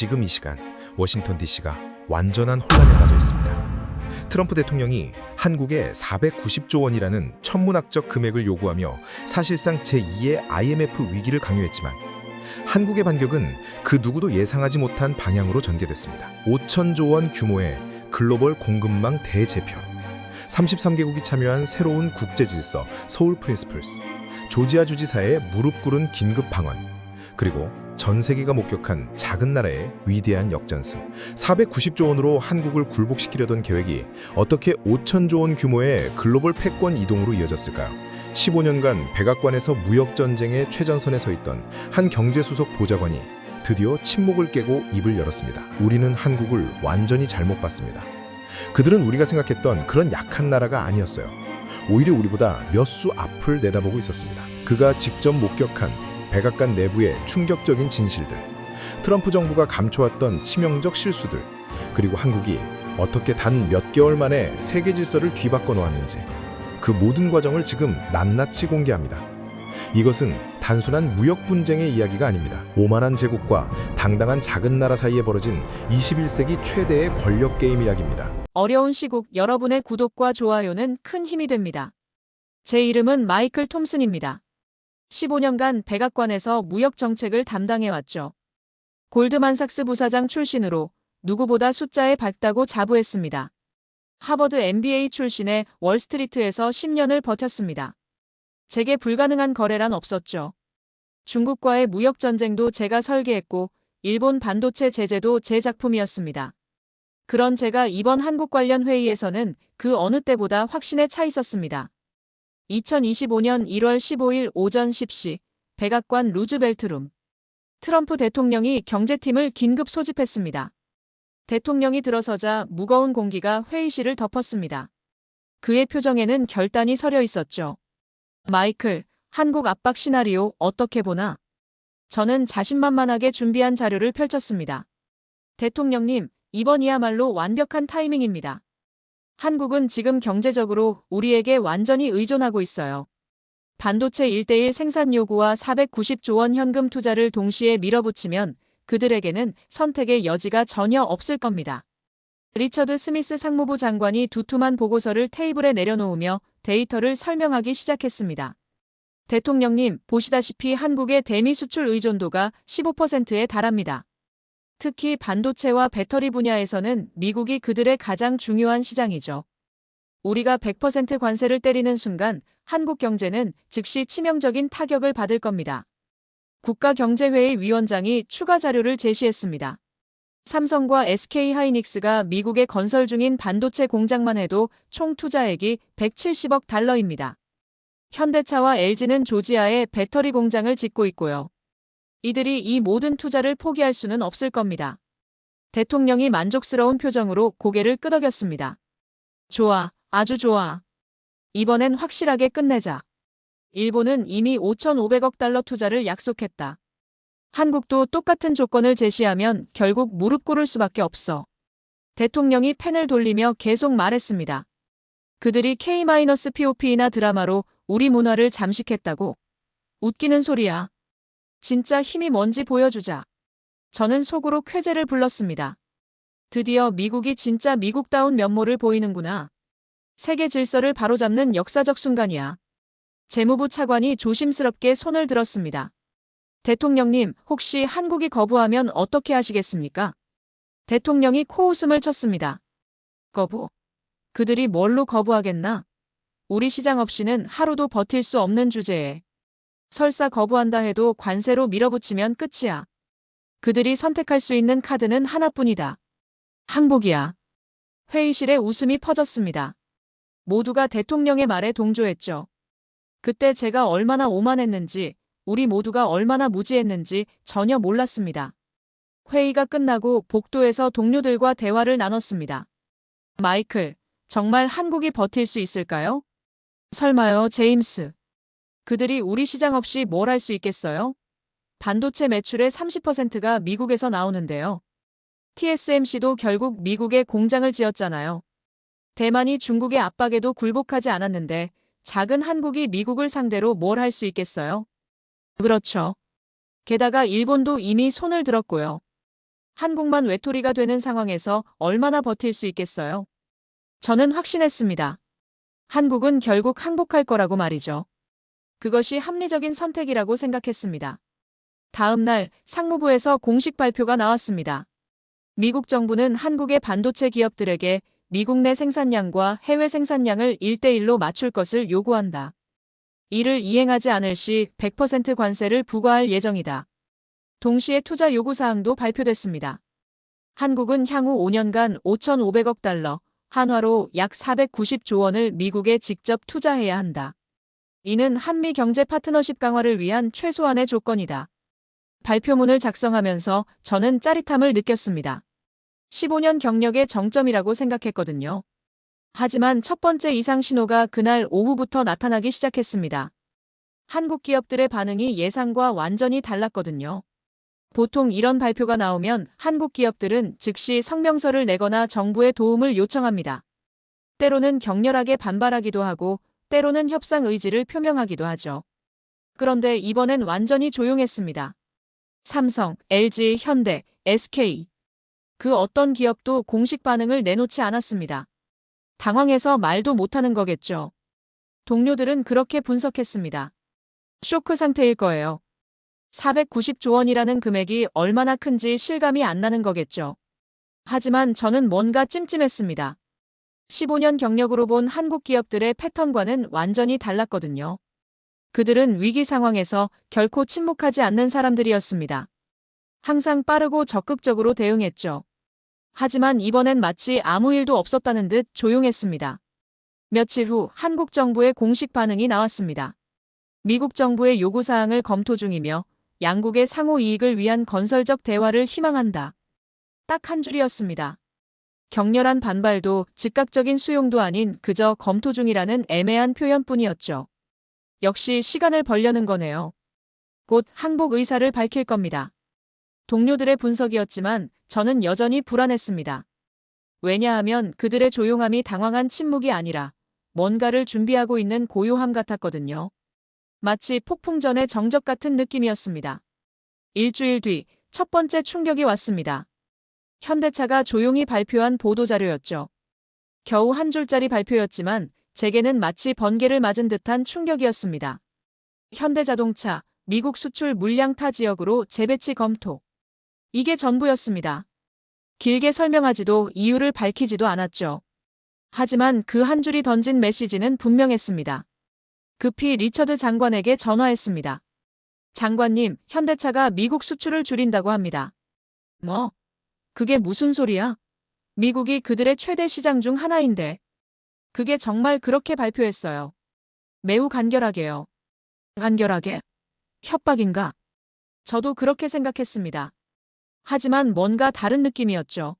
지금 이 시간 워싱턴 DC가 완전한 혼란에 빠져 있습니다. 트럼프 대통령이 한국에 490조 원이라는 천문학적 금액을 요구하며 사실상 제2의 IMF 위기를 강요했지만 한국의 반격은 그 누구도 예상하지 못한 방향으로 전개됐습니다. 5천조 원 규모의 글로벌 공급망 대재편, 33개국이 참여한 새로운 국제 질서 서울 프린스플스, 조지아 주지사의 무릎 꿇은 긴급 방언, 그리고 전 세계가 목격한 작은 나라의 위대한 역전승. 490조 원으로 한국을 굴복시키려던 계획이 어떻게 5천조 원 규모의 글로벌 패권 이동으로 이어졌을까요? 15년간 백악관에서 무역 전쟁의 최전선에 서 있던 한 경제수석 보좌관이 드디어 침묵을 깨고 입을 열었습니다. 우리는 한국을 완전히 잘못 봤습니다. 그들은 우리가 생각했던 그런 약한 나라가 아니었어요. 오히려 우리보다 몇 수 앞을 내다보고 있었습니다. 그가 직접 목격한 백악관 내부의 충격적인 진실들, 트럼프 정부가 감춰왔던 치명적 실수들, 그리고 한국이 어떻게 단 몇 개월 만에 세계 질서를 뒤바꿔 놓았는지 그 모든 과정을 지금 낱낱이 공개합니다. 이것은 단순한 무역 분쟁의 이야기가 아닙니다. 오만한 제국과 당당한 작은 나라 사이에 벌어진 21세기 최대의 권력 게임 이야기입니다. 어려운 시국 여러분의 구독과 좋아요는 큰 힘이 됩니다. 제 이름은 마이클 톰슨입니다. 15년간 백악관에서 무역 정책을 담당해왔죠. 골드만삭스 부사장 출신으로 누구보다 숫자에 밝다고 자부했습니다. 하버드 MBA 출신의 월스트리트에서 10년을 버텼습니다. 제게 불가능한 거래란 없었죠. 중국과의 무역 전쟁도 제가 설계했고 일본 반도체 제재도 제 작품이었습니다. 그런 제가 이번 한국 관련 회의에서는 그 어느 때보다 확신에 차 있었습니다. 2025년 1월 15일 오전 10시 백악관 루즈벨트룸 트럼프 대통령이 경제팀을 긴급 소집했습니다. 대통령이 들어서자 무거운 공기가 회의실을 덮었습니다. 그의 표정에는 결단이 서려 있었죠. 마이클, 한국 압박 시나리오 어떻게 보나? 저는 자신만만하게 준비한 자료를 펼쳤습니다. 대통령님, 이번이야말로 완벽한 타이밍입니다. 한국은 지금 경제적으로 우리에게 완전히 의존하고 있어요. 반도체 1대1 생산 요구와 490조 원 현금 투자를 동시에 밀어붙이면 그들에게는 선택의 여지가 전혀 없을 겁니다. 리처드 스미스 상무부 장관이 두툼한 보고서를 테이블에 내려놓으며 데이터를 설명하기 시작했습니다. 대통령님, 보시다시피 한국의 대미 수출 의존도가 15%에 달합니다. 특히 반도체와 배터리 분야에서는 미국이 그들의 가장 중요한 시장이죠. 우리가 100% 관세를 때리는 순간 한국 경제는 즉시 치명적인 타격을 받을 겁니다. 국가경제회의 위원장이 추가 자료를 제시했습니다. 삼성과 SK 하이닉스가 미국에 건설 중인 반도체 공장만 해도 총 투자액이 170억 달러입니다. 현대차와 LG는 조지아에 배터리 공장을 짓고 있고요. 이들이 이 모든 투자를 포기할 수는 없을 겁니다. 대통령이 만족스러운 표정으로 고개를 끄덕였습니다. 좋아, 아주 좋아. 이번엔 확실하게 끝내자. 일본은 이미 5,500억 달러 투자를 약속했다. 한국도 똑같은 조건을 제시하면 결국 무릎 꿇을 수밖에 없어. 대통령이 펜을 돌리며 계속 말했습니다. 그들이 K-POP나 드라마로 우리 문화를 잠식했다고. 웃기는 소리야. 진짜 힘이 뭔지 보여주자. 저는 속으로 쾌재를 불렀습니다. 드디어 미국이 진짜 미국다운 면모를 보이는구나. 세계 질서를 바로잡는 역사적 순간이야. 재무부 차관이 조심스럽게 손을 들었습니다. 대통령님, 혹시 한국이 거부하면 어떻게 하시겠습니까? 대통령이 코웃음을 쳤습니다. 거부? 그들이 뭘로 거부하겠나? 우리 시장 없이는 하루도 버틸 수 없는 주제에. 설사 거부한다 해도 관세로 밀어붙이면 끝이야. 그들이 선택할 수 있는 카드는 하나뿐이다. 항복이야. 회의실에 웃음이 퍼졌습니다. 모두가 대통령의 말에 동조했죠. 그때 제가 얼마나 오만했는지, 우리 모두가 얼마나 무지했는지 전혀 몰랐습니다. 회의가 끝나고 복도에서 동료들과 대화를 나눴습니다. 마이클, 정말 한국이 버틸 수 있을까요? 설마요, 제임스. 그들이 우리 시장 없이 뭘 할 수 있겠어요? 반도체 매출의 30%가 미국에서 나오는데요. TSMC도 결국 미국에 공장을 지었잖아요. 대만이 중국의 압박에도 굴복하지 않았는데 작은 한국이 미국을 상대로 뭘 할 수 있겠어요? 그렇죠. 게다가 일본도 이미 손을 들었고요. 한국만 외톨이가 되는 상황에서 얼마나 버틸 수 있겠어요? 저는 확신했습니다. 한국은 결국 항복할 거라고 말이죠. 그것이 합리적인 선택이라고 생각했습니다. 다음 날 상무부에서 공식 발표가 나왔습니다. 미국 정부는 한국의 반도체 기업들에게 미국 내 생산량과 해외 생산량을 1대1로 맞출 것을 요구한다. 이를 이행하지 않을 시 100% 관세를 부과할 예정이다. 동시에 투자 요구 사항도 발표됐습니다. 한국은 향후 5년간 5,500억 달러, 한화로 약 490조 원을 미국에 직접 투자해야 한다. 이는 한미 경제 파트너십 강화를 위한 최소한의 조건이다. 발표문을 작성하면서 저는 짜릿함을 느꼈습니다. 15년 경력의 정점이라고 생각했거든요. 하지만 첫 번째 이상 신호가 그날 오후부터 나타나기 시작했습니다. 한국 기업들의 반응이 예상과 완전히 달랐거든요. 보통 이런 발표가 나오면 한국 기업들은 즉시 성명서를 내거나 정부의 도움을 요청합니다. 때로는 격렬하게 반발하기도 하고 때로는 협상 의지를 표명하기도 하죠. 그런데 이번엔 완전히 조용했습니다. 삼성, LG, 현대, SK. 그 어떤 기업도 공식 반응을 내놓지 않았습니다. 당황해서 말도 못하는 거겠죠. 동료들은 그렇게 분석했습니다. 쇼크 상태일 거예요. 490조 원이라는 금액이 얼마나 큰지 실감이 안 나는 거겠죠. 하지만 저는 뭔가 찜찜했습니다. 15년 경력으로 본 한국 기업들의 패턴과는 완전히 달랐거든요. 그들은 위기 상황에서 결코 침묵하지 않는 사람들이었습니다. 항상 빠르고 적극적으로 대응했죠. 하지만 이번엔 마치 아무 일도 없었다는 듯 조용했습니다. 며칠 후 한국 정부의 공식 반응이 나왔습니다. 미국 정부의 요구사항을 검토 중이며 양국의 상호 이익을 위한 건설적 대화를 희망한다. 딱 한 줄이었습니다. 격렬한 반발도 즉각적인 수용도 아닌 그저 검토 중이라는 애매한 표현뿐이었죠. 역시 시간을 벌려는 거네요. 곧 항복 의사를 밝힐 겁니다. 동료들의 분석이었지만 저는 여전히 불안했습니다. 왜냐하면 그들의 조용함이 당황한 침묵이 아니라 뭔가를 준비하고 있는 고요함 같았거든요. 마치 폭풍 전의 정적 같은 느낌이었습니다. 일주일 뒤 첫 번째 충격이 왔습니다. 현대차가 조용히 발표한 보도자료였죠. 겨우 한 줄짜리 발표였지만 제게는 마치 번개를 맞은 듯한 충격이었습니다. 현대자동차, 미국 수출 물량 타 지역으로 재배치 검토. 이게 전부였습니다. 길게 설명하지도 이유를 밝히지도 않았죠. 하지만 그 한 줄이 던진 메시지는 분명했습니다. 급히 리처드 장관에게 전화했습니다. 장관님, 현대차가 미국 수출을 줄인다고 합니다. 뭐? 그게 무슨 소리야? 미국이 그들의 최대 시장 중 하나인데. 그게 정말 그렇게 발표했어요. 매우 간결하게요. 간결하게? 협박인가? 저도 그렇게 생각했습니다. 하지만 뭔가 다른 느낌이었죠.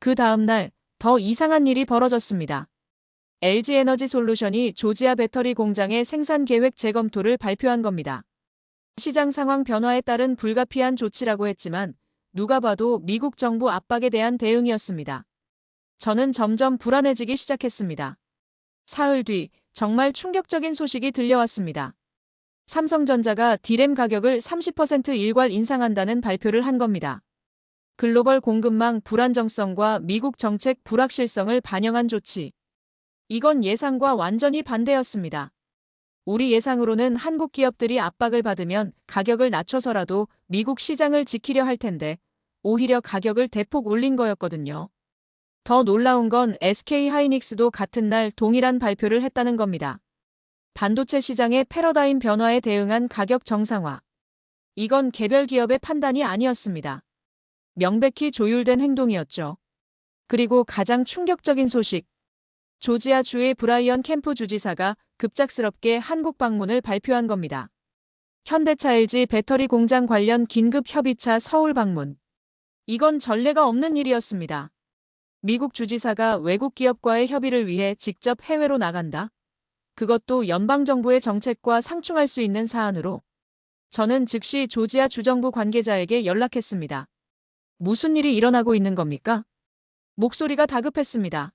그 다음 날 더 이상한 일이 벌어졌습니다. LG 에너지 솔루션이 조지아 배터리 공장의 생산 계획 재검토를 발표한 겁니다. 시장 상황 변화에 따른 불가피한 조치라고 했지만 누가 봐도 미국 정부 압박에 대한 대응이었습니다. 저는 점점 불안해지기 시작했습니다. 사흘 뒤 정말 충격적인 소식이 들려왔습니다. 삼성전자가 디램 가격을 30% 일괄 인상한다는 발표를 한 겁니다. 글로벌 공급망 불안정성과 미국 정책 불확실성을 반영한 조치. 이건 예상과 완전히 반대였습니다. 우리 예상으로는 한국 기업들이 압박을 받으면 가격을 낮춰서라도 미국 시장을 지키려 할 텐데 오히려 가격을 대폭 올린 거였거든요. 더 놀라운 건 SK 하이닉스도 같은 날 동일한 발표를 했다는 겁니다. 반도체 시장의 패러다임 변화에 대응한 가격 정상화. 이건 개별 기업의 판단이 아니었습니다. 명백히 조율된 행동이었죠. 그리고 가장 충격적인 소식. 조지아 주의 브라이언 캠프 주지사가 급작스럽게 한국 방문을 발표한 겁니다. 현대차 LG 배터리 공장 관련 긴급 협의차 서울 방문. 이건 전례가 없는 일이었습니다. 미국 주지사가 외국 기업과의 협의를 위해 직접 해외로 나간다? 그것도 연방정부의 정책과 상충할 수 있는 사안으로. 저는 즉시 조지아 주정부 관계자에게 연락했습니다. 무슨 일이 일어나고 있는 겁니까? 목소리가 다급했습니다.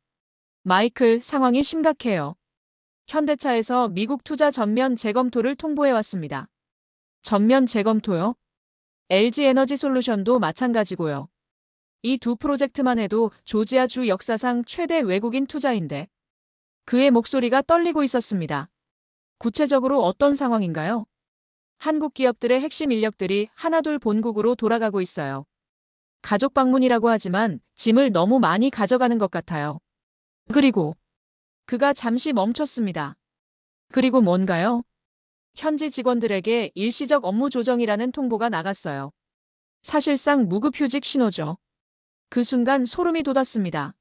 마이클, 상황이 심각해요. 현대차에서 미국 투자 전면 재검토를 통보해왔습니다. 전면 재검토요? LG 에너지 솔루션도 마찬가지고요. 이 두 프로젝트만 해도 조지아주 역사상 최대 외국인 투자인데 그의 목소리가 떨리고 있었습니다. 구체적으로 어떤 상황인가요? 한국 기업들의 핵심 인력들이 하나둘 본국으로 돌아가고 있어요. 가족 방문이라고 하지만 짐을 너무 많이 가져가는 것 같아요. 그리고 그가 잠시 멈췄습니다. 그리고 뭔가요? 현지 직원들에게 일시적 업무 조정이라는 통보가 나갔어요. 사실상 무급휴직 신호죠. 그 순간 소름이 돋았습니다.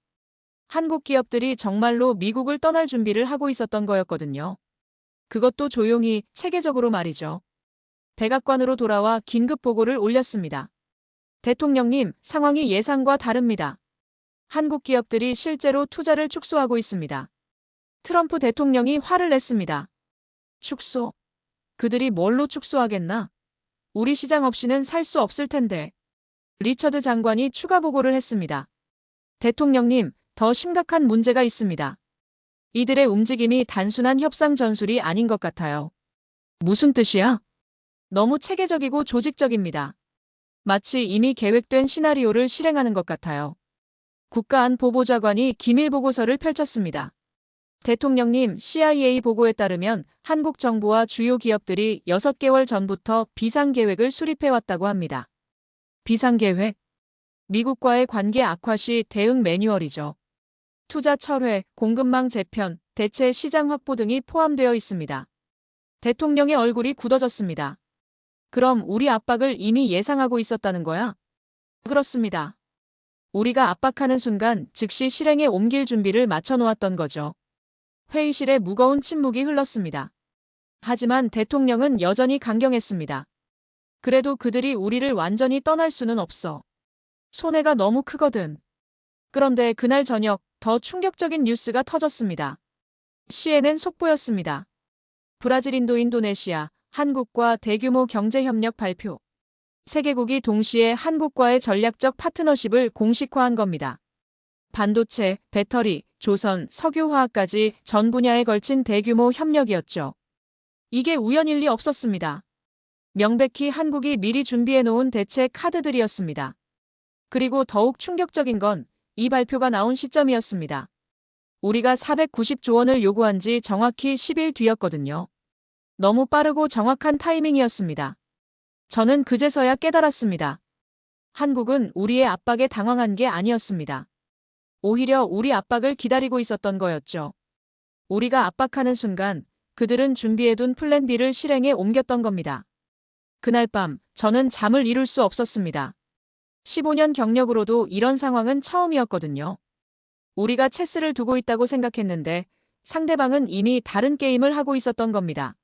한국 기업들이 정말로 미국을 떠날 준비를 하고 있었던 거였거든요. 그것도 조용히 체계적으로 말이죠. 백악관으로 돌아와 긴급 보고를 올렸습니다. 대통령님, 상황이 예상과 다릅니다. 한국 기업들이 실제로 투자를 축소하고 있습니다. 트럼프 대통령이 화를 냈습니다. 축소? 그들이 뭘로 축소하겠나? 우리 시장 없이는 살 수 없을 텐데. 리처드 장관이 추가 보고를 했습니다. 대통령님, 더 심각한 문제가 있습니다. 이들의 움직임이 단순한 협상 전술이 아닌 것 같아요. 무슨 뜻이야? 너무 체계적이고 조직적입니다. 마치 이미 계획된 시나리오를 실행하는 것 같아요. 국가안보보좌관이 기밀 보고서를 펼쳤습니다. 대통령님, CIA 보고에 따르면 한국 정부와 주요 기업들이 6개월 전부터 비상계획을 수립해왔다고 합니다. 비상계획? 미국과의 관계 악화 시 대응 매뉴얼이죠. 투자 철회, 공급망 재편, 대체 시장 확보 등이 포함되어 있습니다. 대통령의 얼굴이 굳어졌습니다. 그럼 우리 압박을 이미 예상하고 있었다는 거야? 그렇습니다. 우리가 압박하는 순간 즉시 실행에 옮길 준비를 마쳐놓았던 거죠. 회의실에 무거운 침묵이 흘렀습니다. 하지만 대통령은 여전히 강경했습니다. 그래도 그들이 우리를 완전히 떠날 수는 없어. 손해가 너무 크거든. 그런데 그날 저녁 더 충격적인 뉴스가 터졌습니다. CNN 속보였습니다. 브라질, 인도, 인도네시아, 한국과 대규모 경제협력 발표. 세계국이 동시에 한국과의 전략적 파트너십을 공식화한 겁니다. 반도체, 배터리, 조선, 석유화학까지 전 분야에 걸친 대규모 협력이었죠. 이게 우연일 리 없었습니다. 명백히 한국이 미리 준비해 놓은 대체 카드들이었습니다. 그리고 더욱 충격적인 건 이 발표가 나온 시점이었습니다. 우리가 490조 원을 요구한 지 정확히 10일 뒤였거든요. 너무 빠르고 정확한 타이밍이었습니다. 저는 그제서야 깨달았습니다. 한국은 우리의 압박에 당황한 게 아니었습니다. 오히려 우리 압박을 기다리고 있었던 거였죠. 우리가 압박하는 순간 그들은 준비해둔 플랜 B를 실행에 옮겼던 겁니다. 그날 밤 저는 잠을 이룰 수 없었습니다. 15년 경력으로도 이런 상황은 처음이었거든요. 우리가 체스를 두고 있다고 생각했는데 상대방은 이미 다른 게임을 하고 있었던 겁니다.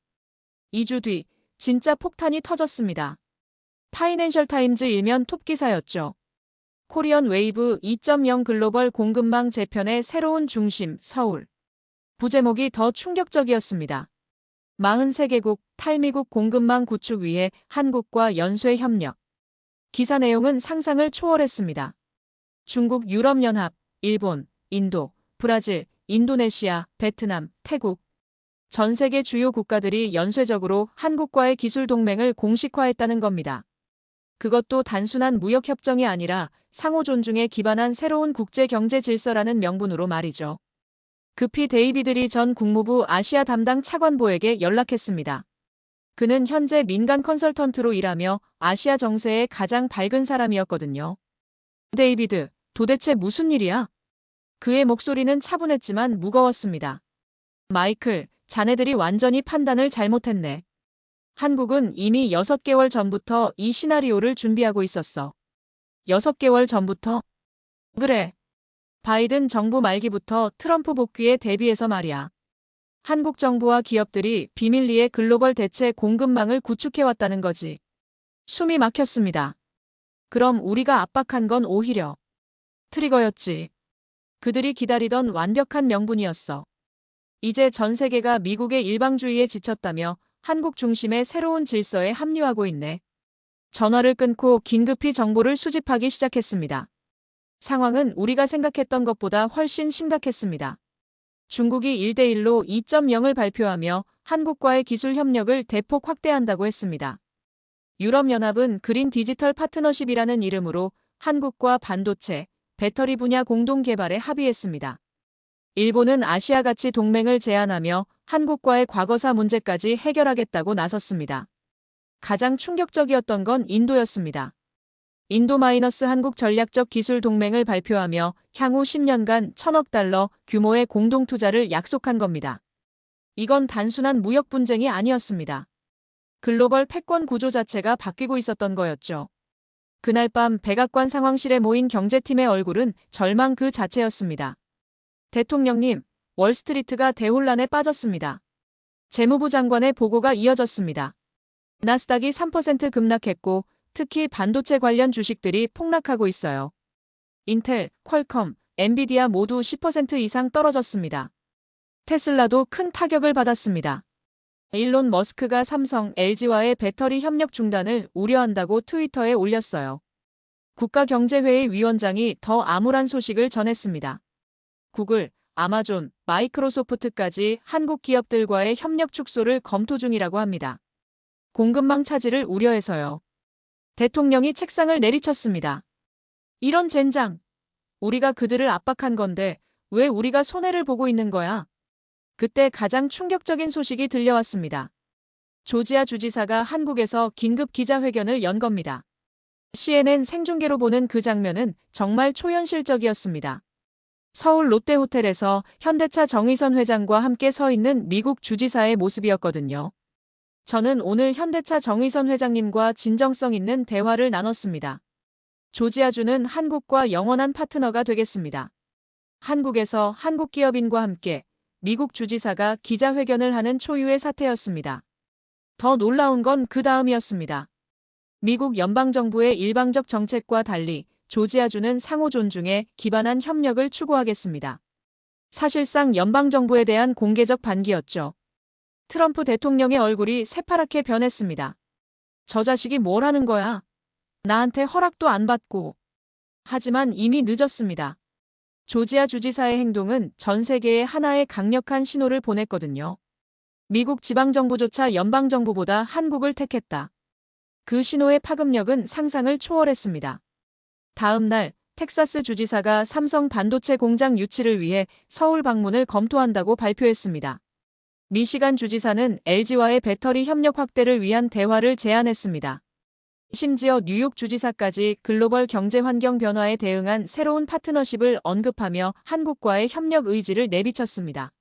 2주 뒤 진짜 폭탄이 터졌습니다. 파이낸셜 타임즈 일면 톱 기사였죠. 코리언 웨이브 2.0 글로벌 공급망 재편의 새로운 중심 서울. 부제목이 더 충격적이었습니다. 43개국 탈미국 공급망 구축 위해 한국과 연쇄 협력. 기사 내용은 상상을 초월했습니다. 중국 유럽연합, 일본, 인도, 브라질, 인도네시아, 베트남, 태국. 전 세계 주요 국가들이 연쇄적으로 한국과의 기술 동맹을 공식화했다는 겁니다. 그것도 단순한 무역 협정이 아니라 상호 존중에 기반한 새로운 국제 경제 질서라는 명분으로 말이죠. 급히 데이비드리 전 국무부 아시아 담당 차관보에게 연락했습니다. 그는 현재 민간 컨설턴트로 일하며 아시아 정세의 가장 밝은 사람이었거든요. 데이비드, 도대체 무슨 일이야? 그의 목소리는 차분했지만 무거웠습니다. 마이클, 자네들이 완전히 판단을 잘못했네. 한국은 이미 6개월 전부터 이 시나리오를 준비하고 있었어. 6개월 전부터? 그래. 바이든 정부 말기부터 트럼프 복귀에 대비해서 말이야. 한국 정부와 기업들이 비밀리에 글로벌 대체 공급망을 구축해왔다는 거지. 숨이 막혔습니다. 그럼 우리가 압박한 건 오히려 트리거였지. 그들이 기다리던 완벽한 명분이었어. 이제 전 세계가 미국의 일방주의에 지쳤다며 한국 중심의 새로운 질서에 합류하고 있네. 전화를 끊고 긴급히 정보를 수집하기 시작했습니다. 상황은 우리가 생각했던 것보다 훨씬 심각했습니다. 중국이 1대1로 2.0을 발표하며 한국과의 기술 협력을 대폭 확대한다고 했습니다. 유럽연합은 그린 디지털 파트너십이라는 이름으로 한국과 반도체, 배터리 분야 공동 개발에 합의했습니다. 일본은 아시아 가치 동맹을 제안하며 한국과의 과거사 문제까지 해결하겠다고 나섰습니다. 가장 충격적이었던 건 인도였습니다. 인도 마이너스 한국 전략적 기술 동맹을 발표하며 향후 10년간 천억 달러 규모의 공동 투자를 약속한 겁니다. 이건 단순한 무역 분쟁이 아니었습니다. 글로벌 패권 구조 자체가 바뀌고 있었던 거였죠. 그날 밤 백악관 상황실에 모인 경제팀의 얼굴은 절망 그 자체였습니다. 대통령님, 월스트리트가 대혼란에 빠졌습니다. 재무부 장관의 보고가 이어졌습니다. 나스닥이 3% 급락했고 특히 반도체 관련 주식들이 폭락하고 있어요. 인텔, 퀄컴, 엔비디아 모두 10% 이상 떨어졌습니다. 테슬라도 큰 타격을 받았습니다. 일론 머스크가 삼성, LG와의 배터리 협력 중단을 우려한다고 트위터에 올렸어요. 국가경제회의 위원장이 더 암울한 소식을 전했습니다. 구글, 아마존, 마이크로소프트까지 한국 기업들과의 협력 축소를 검토 중이라고 합니다. 공급망 차질을 우려해서요. 대통령이 책상을 내리쳤습니다. 이런 젠장. 우리가 그들을 압박한 건데 왜 우리가 손해를 보고 있는 거야? 그때 가장 충격적인 소식이 들려왔습니다. 조지아 주지사가 한국에서 긴급 기자회견을 연 겁니다. CNN 생중계로 보는 그 장면은 정말 초현실적이었습니다. 서울 롯데호텔에서 현대차 정의선 회장과 함께 서 있는 미국 주지사의 모습이었거든요. 저는 오늘 현대차 정의선 회장님과 진정성 있는 대화를 나눴습니다. 조지아주는 한국과 영원한 파트너가 되겠습니다. 한국에서 한국 기업인과 함께 미국 주지사가 기자회견을 하는 초유의 사태였습니다. 더 놀라운 건 그 다음이었습니다. 미국 연방정부의 일방적 정책과 달리 조지아주는 상호 존중에 기반한 협력을 추구하겠습니다. 사실상 연방정부에 대한 공개적 반기였죠. 트럼프 대통령의 얼굴이 새파랗게 변했습니다. 저 자식이 뭘 하는 거야? 나한테 허락도 안 받고. 하지만 이미 늦었습니다. 조지아 주지사의 행동은 전 세계에 하나의 강력한 신호를 보냈거든요. 미국 지방정부조차 연방정부보다 한국을 택했다. 그 신호의 파급력은 상상을 초월했습니다. 다음 날 텍사스 주지사가 삼성 반도체 공장 유치를 위해 서울 방문을 검토한다고 발표했습니다. 미시간 주지사는 LG와의 배터리 협력 확대를 위한 대화를 제안했습니다. 심지어 뉴욕 주지사까지 글로벌 경제 환경 변화에 대응한 새로운 파트너십을 언급하며 한국과의 협력 의지를 내비쳤습니다.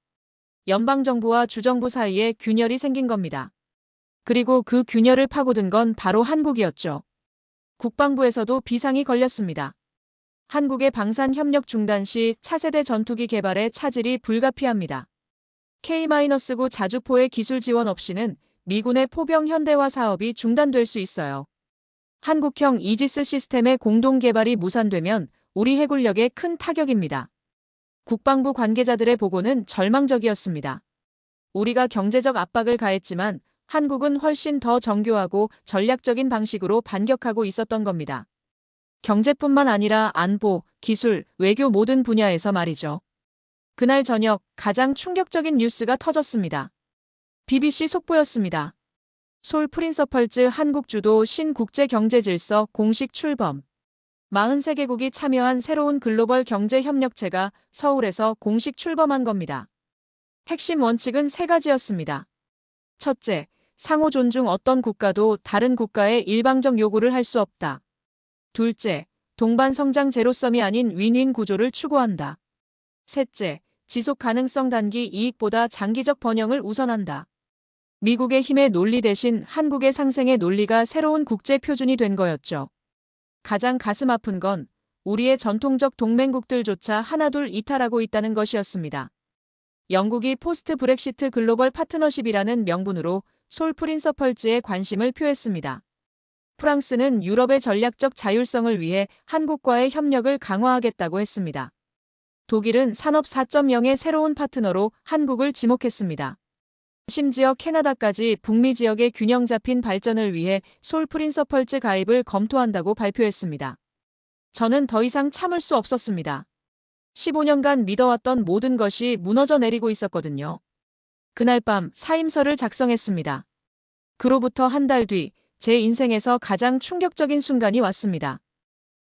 연방정부와 주정부 사이에 균열이 생긴 겁니다. 그리고 그 균열을 파고든 건 바로 한국이었죠. 국방부에서도 비상이 걸렸습니다. 한국의 방산 협력 중단 시 차세대 전투기 개발에 차질이 불가피합니다. K-9 자주포의 기술 지원 없이는 미군의 포병 현대화 사업이 중단될 수 있어요. 한국형 이지스 시스템의 공동 개발이 무산되면 우리 해군력에 큰 타격입니다. 국방부 관계자들의 보고는 절망적이었습니다. 우리가 경제적 압박을 가했지만 한국은 훨씬 더 정교하고 전략적인 방식으로 반격하고 있었던 겁니다. 경제뿐만 아니라 안보, 기술, 외교 모든 분야에서 말이죠. 그날 저녁 가장 충격적인 뉴스가 터졌습니다. BBC 속보였습니다. 솔 프린서펄즈 한국주도 신국제경제질서 공식 출범. 43개국이 참여한 새로운 글로벌 경제협력체가 서울에서 공식 출범한 겁니다. 핵심 원칙은 세 가지였습니다. 첫째, 상호 존중 어떤 국가도 다른 국가의 일방적 요구를 할 수 없다. 둘째, 동반 성장 제로섬이 아닌 윈윈 구조를 추구한다. 셋째, 지속 가능성 단기 이익보다 장기적 번영을 우선한다. 미국의 힘의 논리 대신 한국의 상생의 논리가 새로운 국제 표준이 된 거였죠. 가장 가슴 아픈 건 우리의 전통적 동맹국들조차 하나둘 이탈하고 있다는 것이었습니다. 영국이 포스트 브렉시트 글로벌 파트너십이라는 명분으로 솔 프린서펄즈에 관심을 표했습니다. 프랑스는 유럽의 전략적 자율성을 위해 한국과의 협력을 강화하겠다고 했습니다. 독일은 산업 4.0의 새로운 파트너로 한국을 지목했습니다. 심지어 캐나다까지 북미 지역의 균형 잡힌 발전을 위해 솔 프린서펄즈 가입을 검토한다고 발표했습니다. 저는 더 이상 참을 수 없었습니다. 15년간 믿어왔던 모든 것이 무너져 내리고 있었거든요. 그날 밤 사임서를 작성했습니다. 그로부터 한 달 뒤 제 인생에서 가장 충격적인 순간이 왔습니다.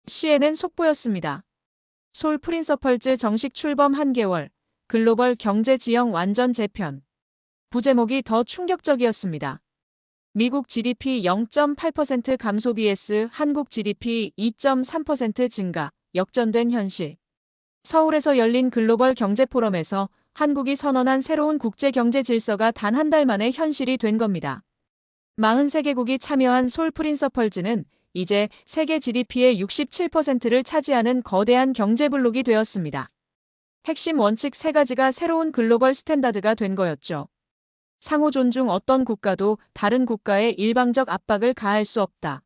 CNN 속보였습니다. 솔 프린서펄즈 정식 출범 한개월 글로벌 경제 지형 완전 재편. 부제목이 더 충격적이었습니다. 미국 GDP 0.8% 감소 vs 한국 GDP 2.3% 증가, 역전된 현실. 서울에서 열린 글로벌 경제 포럼에서 한국이 선언한 새로운 국제 경제 질서가 단 한 달 만에 현실이 된 겁니다. 43개국이 참여한 솔 프린서펄즈는 이제 세계 GDP의 67%를 차지하는 거대한 경제 블록이 되었습니다. 핵심 원칙 세 가지가 새로운 글로벌 스탠다드가 된 거였죠. 상호 존중 어떤 국가도 다른 국가에 일방적 압박을 가할 수 없다.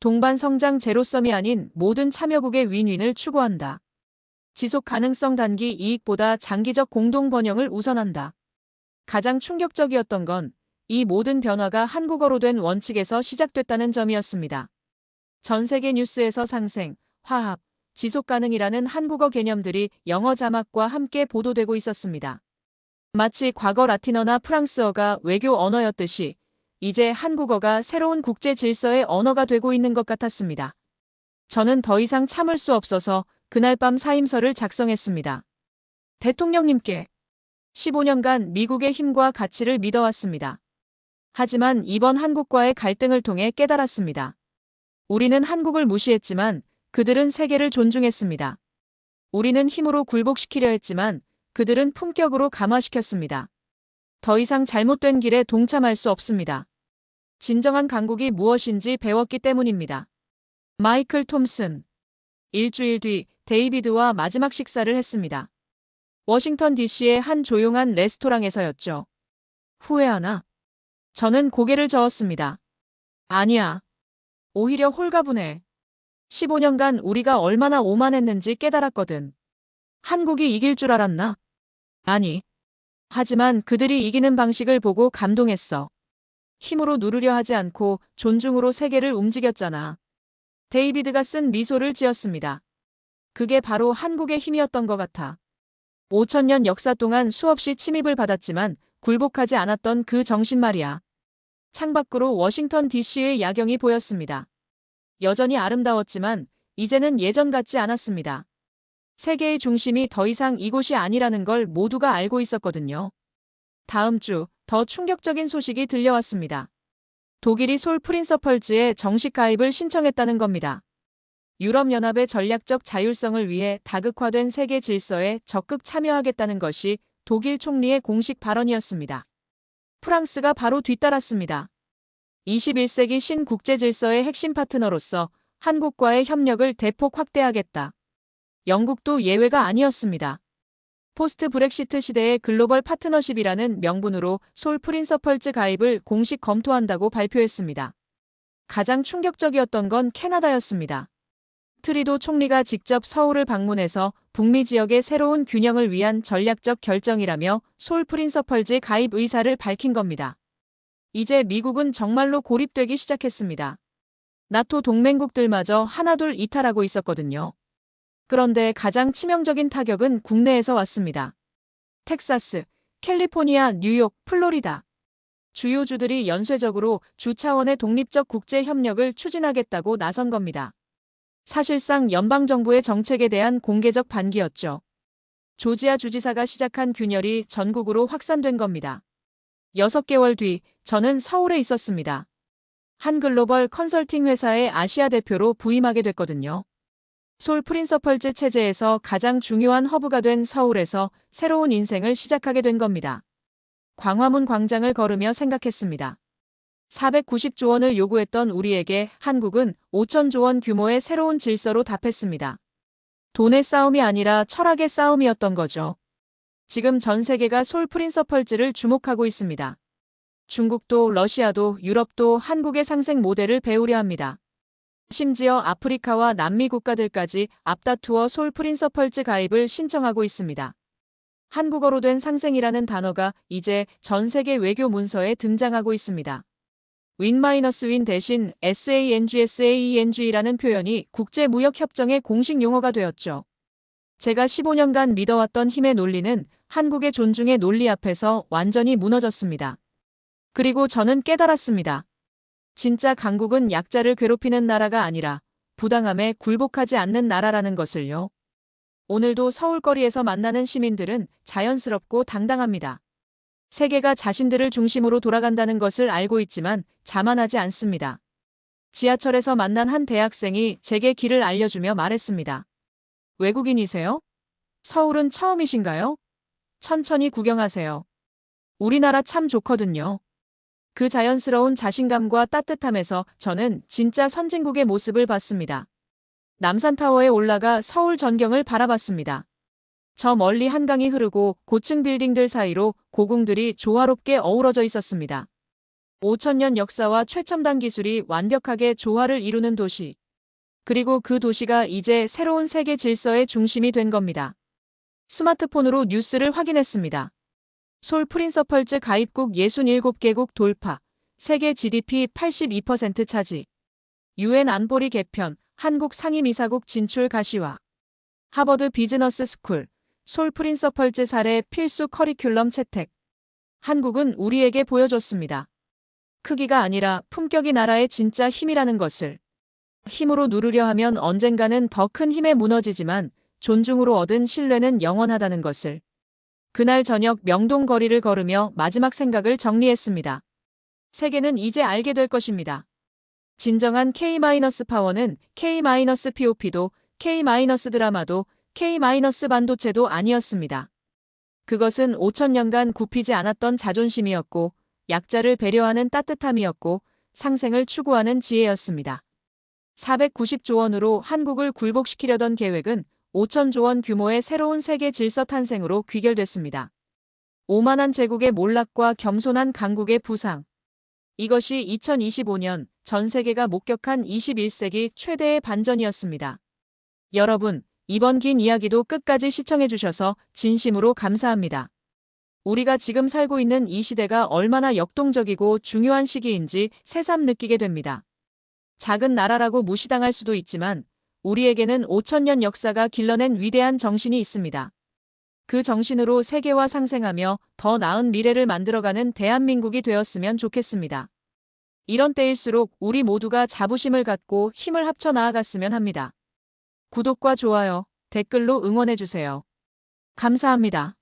동반 성장 제로섬이 아닌 모든 참여국의 윈윈을 추구한다. 지속 가능성 단기 이익보다 장기적 공동 번영을 우선한다. 가장 충격적이었던 건 이 모든 변화가 한국어로 된 원칙에서 시작됐다는 점이었습니다. 전 세계 뉴스에서 상생, 화합, 지속 가능이라는 한국어 개념들이 영어 자막과 함께 보도되고 있었습니다. 마치 과거 라틴어나 프랑스어가 외교 언어였듯이 이제 한국어가 새로운 국제 질서의 언어가 되고 있는 것 같았습니다. 저는 더 이상 참을 수 없어서 그날 밤 사임서를 작성했습니다. 대통령님께 15년간 미국의 힘과 가치를 믿어왔습니다. 하지만 이번 한국과의 갈등을 통해 깨달았습니다. 우리는 한국을 무시했지만 그들은 세계를 존중했습니다. 우리는 힘으로 굴복시키려 했지만 그들은 품격으로 감화시켰습니다. 더 이상 잘못된 길에 동참할 수 없습니다. 진정한 강국이 무엇인지 배웠기 때문입니다. 마이클 톰슨. 일주일 뒤 데이비드와 마지막 식사를 했습니다. 워싱턴 DC의 한 조용한 레스토랑에서였죠. 후회하나? 저는 고개를 저었습니다. 아니야. 오히려 홀가분해. 15년간 우리가 얼마나 오만했는지 깨달았거든. 한국이 이길 줄 알았나? 아니. 하지만 그들이 이기는 방식을 보고 감동했어. 힘으로 누르려 하지 않고 존중으로 세계를 움직였잖아. 데이비드가 쓴 미소를 지었습니다. 그게 바로 한국의 힘이었던 것 같아. 5천년 역사 동안 수없이 침입을 받았지만 굴복하지 않았던 그 정신 말이야. 창밖으로 워싱턴 DC의 야경이 보였습니다. 여전히 아름다웠지만 이제는 예전 같지 않았습니다. 세계의 중심이 더 이상 이곳이 아니라는 걸 모두가 알고 있었거든요. 다음 주 더 충격적인 소식이 들려왔습니다. 독일이 솔 프린서펄즈에 정식 가입을 신청했다는 겁니다. 유럽연합의 전략적 자율성을 위해 다극화된 세계 질서에 적극 참여하겠다는 것이 독일 총리의 공식 발언이었습니다. 프랑스가 바로 뒤따랐습니다. 21세기 신국제 질서의 핵심 파트너로서 한국과의 협력을 대폭 확대하겠다. 영국도 예외가 아니었습니다. 포스트 브렉시트 시대의 글로벌 파트너십이라는 명분으로 솔 프린서펄즈 가입을 공식 검토한다고 발표했습니다. 가장 충격적이었던 건 캐나다였습니다. 트리도 총리가 직접 서울을 방문해서 북미 지역의 새로운 균형을 위한 전략적 결정이라며 솔 프린서펄즈 가입 의사를 밝힌 겁니다. 이제 미국은 정말로 고립되기 시작했습니다. 나토 동맹국들마저 하나둘 이탈하고 있었거든요. 그런데 가장 치명적인 타격은 국내에서 왔습니다. 텍사스, 캘리포니아, 뉴욕, 플로리다. 주요 주들이 연쇄적으로 주 차원의 독립적 국제 협력을 추진하겠다고 나선 겁니다. 사실상 연방정부의 정책에 대한 공개적 반기였죠. 조지아 주지사가 시작한 균열이 전국으로 확산된 겁니다. 6개월 뒤 저는 서울에 있었습니다. 한 글로벌 컨설팅 회사의 아시아 대표로 부임하게 됐거든요. 솔 프린서펄즈 체제에서 가장 중요한 허브가 된 서울에서 새로운 인생을 시작하게 된 겁니다. 광화문 광장을 걸으며 생각했습니다. 490조 원을 요구했던 우리에게 한국은 5천조 원 규모의 새로운 질서로 답했습니다. 돈의 싸움이 아니라 철학의 싸움이었던 거죠. 지금 전 세계가 솔 프린서펄즈를 주목하고 있습니다. 중국도 러시아도 유럽도 한국의 상생 모델을 배우려 합니다. 심지어 아프리카와 남미 국가들까지 앞다투어 솔 프린서펄즈 가입을 신청하고 있습니다. 한국어로 된 상생이라는 단어가 이제 전 세계 외교 문서에 등장하고 있습니다. 윈-윈 대신 SANGSAENG라는 표현이 국제무역협정의 공식 용어가 되었죠. 제가 15년간 믿어왔던 힘의 논리는 한국의 존중의 논리 앞에서 완전히 무너졌습니다. 그리고 저는 깨달았습니다. 진짜 강국은 약자를 괴롭히는 나라가 아니라 부당함에 굴복하지 않는 나라라는 것을요. 오늘도 서울거리에서 만나는 시민들은 자연스럽고 당당합니다. 세계가 자신들을 중심으로 돌아간다는 것을 알고 있지만 자만하지 않습니다. 지하철에서 만난 한 대학생이 제게 길을 알려주며 말했습니다. 외국인이세요? 서울은 처음이신가요? 천천히 구경하세요. 우리나라 참 좋거든요. 그 자연스러운 자신감과 따뜻함에서 저는 진짜 선진국의 모습을 봤습니다. 남산타워에 올라가 서울 전경을 바라봤습니다. 저 멀리 한강이 흐르고 고층 빌딩들 사이로 고궁들이 조화롭게 어우러져 있었습니다. 5천년 역사와 최첨단 기술이 완벽하게 조화를 이루는 도시. 그리고 그 도시가 이제 새로운 세계 질서의 중심이 된 겁니다. 스마트폰으로 뉴스를 확인했습니다. 솔 프린서펄즈 가입국 67개국 돌파, 세계 GDP 82% 차지, 유엔 안보리 개편, 한국 상임이사국 진출 가시화, 하버드 비즈너스 스쿨, 솔 프린서펄즈 사례 필수 커리큘럼 채택. 한국은 우리에게 보여줬습니다. 크기가 아니라 품격이 나라의 진짜 힘이라는 것을. 힘으로 누르려 하면 언젠가는 더 큰 힘에 무너지지만 존중으로 얻은 신뢰는 영원하다는 것을. 그날 저녁 명동 거리를 걸으며 마지막 생각을 정리했습니다. 세계는 이제 알게 될 것입니다. 진정한 K-파워는 K-POP도 K-드라마도 K-반도체도 아니었습니다. 그것은 5천년간 굽히지 않았던 자존심이었고 약자를 배려하는 따뜻함이었고 상생을 추구하는 지혜였습니다. 490조 원으로 한국을 굴복시키려던 계획은 5천조 원 규모의 새로운 세계 질서 탄생으로 귀결됐습니다. 오만한 제국의 몰락과 겸손한 강국의 부상. 이것이 2025년 전 세계가 목격한 21세기 최대의 반전이었습니다. 여러분, 이번 긴 이야기도 끝까지 시청해주셔서 진심으로 감사합니다. 우리가 지금 살고 있는 이 시대가 얼마나 역동적이고 중요한 시기인지 새삼 느끼게 됩니다. 작은 나라라고 무시당할 수도 있지만 우리에게는 5천년 역사가 길러낸 위대한 정신이 있습니다. 그 정신으로 세계와 상생하며 더 나은 미래를 만들어가는 대한민국이 되었으면 좋겠습니다. 이런 때일수록 우리 모두가 자부심을 갖고 힘을 합쳐 나아갔으면 합니다. 구독과 좋아요, 댓글로 응원해주세요. 감사합니다.